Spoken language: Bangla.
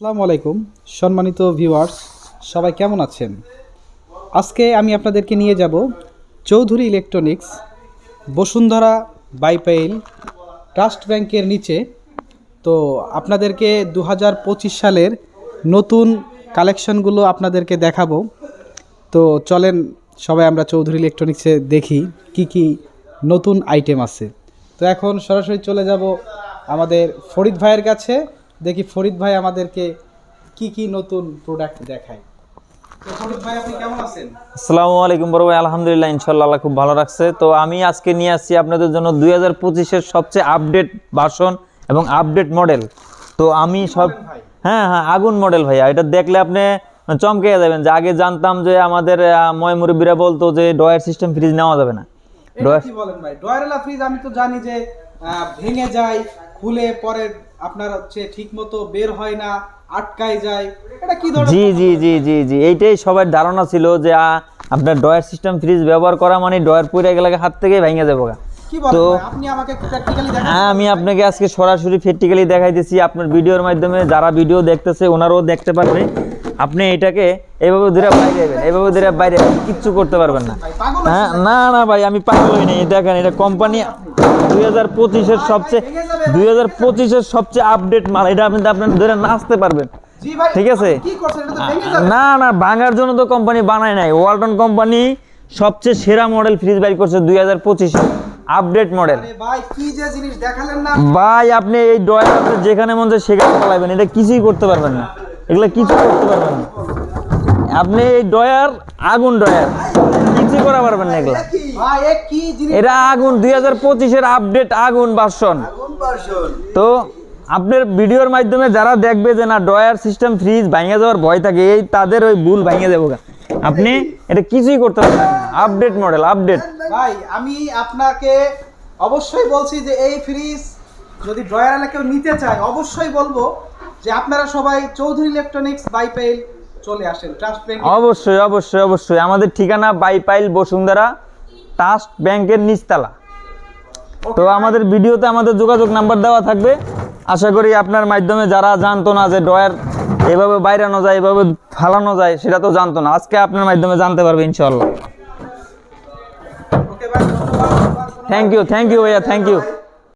আসসালামু আলাইকুম, সম্মানিত ভিউয়ার্স, সবাই কেমন আছেন? আজকে আমি আপনাদেরকে নিয়ে যাব চৌধুরী ইলেকট্রনিক্স, বসুন্ধরা বাইপাইল ট্রাস্ট ব্যাংকের নিচে। তো আপনাদেরকে দু হাজার পঁচিশ সালের নতুন কালেকশনগুলো আপনাদেরকে দেখাবো। তো চলেন সবাই আমরা চৌধুরী ইলেকট্রনিক্সে দেখি কি কি নতুন আইটেম আছে। তো এখন সরাসরি চলে যাব আমাদের ফরিদ ভাইয়ের কাছে। দেখি ফরিদ ভাই আমাদেরকে কি কি নতুন প্রোডাক্ট দেখায়। আসসালামু আলাইকুম বড় ভাই আলহামদুলিল্লাহ ইনশাল্লাহ আল্লাহ খুব ভালো রাখছে। তো আমি আজকে নিয়ে আসছি আপনাদের জন্য দুই হাজার পঁচিশের সবচেয়ে আপডেট ভার্সন এবং আপডেট মডেল তো আমি সব হ্যাঁ হ্যাঁ আগুন মডেল ভাইয়া। এটা দেখলে আপনি চমকে যাবেন যে আগে জানতাম যে আমাদের ময় মুরব্বীরা বলতো যে ডয়ার সিস্টেম ফ্রিজ নেওয়া যাবে না। ফ্রিজ আমি তো জানি যে ভেঙে যায় খুলে পরে আপনার হচ্ছে ঠিক মতো বের হয় না আটকায় যায়। এটা কি ধরনের জি জি জি জি জি। এইটাই সবার ধারণা ছিল যে আপনার ডয়ার সিস্টেম ফ্রিজ ব্যবহার করা মানে ডয়ার পুরে গেলে হাত থেকে ভেঙে যাব। তো- হ্যাঁ আমি আপনাকে আজকে সরাসরি প্র্যাকটিক্যালি দেখাইতেছি আপনার ভিডিওর মাধ্যমে যারা ভিডিও দেখতেছে ওনারাও দেখতে পারবে। আপনি এটাকে এভাবে ধরে বাইরে যাবেন এভাবে ধরে বাইরে যাবেন, কিচ্ছু করতে পারবেন না। হ্যাঁ না না ভাই আমি পাগল হই নাই দেখেন এটা কোম্পানি দুই হাজার পঁচিশের সবচেয়ে দুই হাজার পঁচিশের সবচেয়ে আপডেট মাল এটা আপনি আপনার ধরে নাচতে পারবেন। ঠিক আছে? না না ভাঙার জন্য তো কোম্পানি বানায় নাই। ওয়ালটন কোম্পানি সবচেয়ে সেরা মডেল ফ্রিজ বাইর করছে দুই হাজার পঁচিশে। আপডেট মডেল ভাই কি যে জিনিস দেখালেন না। ভাই আপনি এই ডয়ার যেখানে মন চায় সেখানে চালাবেন এটা কিছুই করতে পারবেন না। এগুলো কিছু করতে পারবেন না। আপনি এই ডয়ার আগুন ডয়ার কিছুই করা পারবেন না এগুলা। এটা আগুন দুই হাজার পঁচিশের আপডেট আগুন ভার্সন। তো আপনার ভিডিওর মাধ্যমে যারা দেখবে যে না ডয়ার সিস্টেম ফ্রিজ ভাঙে যাওয়ার ভয় থাকে এই তাদের ওই ভুল ভাঙে যাব আপনি এটা কিছুই করতে পারবেন আপডেট মডেল আপডেট। ভাই আমি আপনাকে অবশ্যই বলছি যে এই ফ্রিজ যদি ড্রয়ার কেউ নিতে চায় অবশ্যই বলব যে আপনারা সবাই চৌধুরী ইলেকট্রনিক্স বাইপেল চলে আসেন। ট্রাস্ট ব্যাংক অবশ্যই অবশ্যই অবশ্যই। আমাদের ঠিকানা বাইপাইল বসুন্ধরা ট্রাস্ট ব্যাংকের নিচতলা। তো আমাদের ভিডিওতে আমাদের যোগাযোগ নাম্বার দেওয়া থাকবে। আশা করি আপনার মাধ্যমে যারা জানতো না যে ডয়ার এভাবে বাইরানো যায় এভাবে ফালানো যায় সেটা তো জানতো না। আজকে আপনার মাধ্যমে জানতে পারবে ইনশাল্লাহ থ্যাংক ইউ থ্যাংক ইউ ভাইয়া থ্যাংক ইউ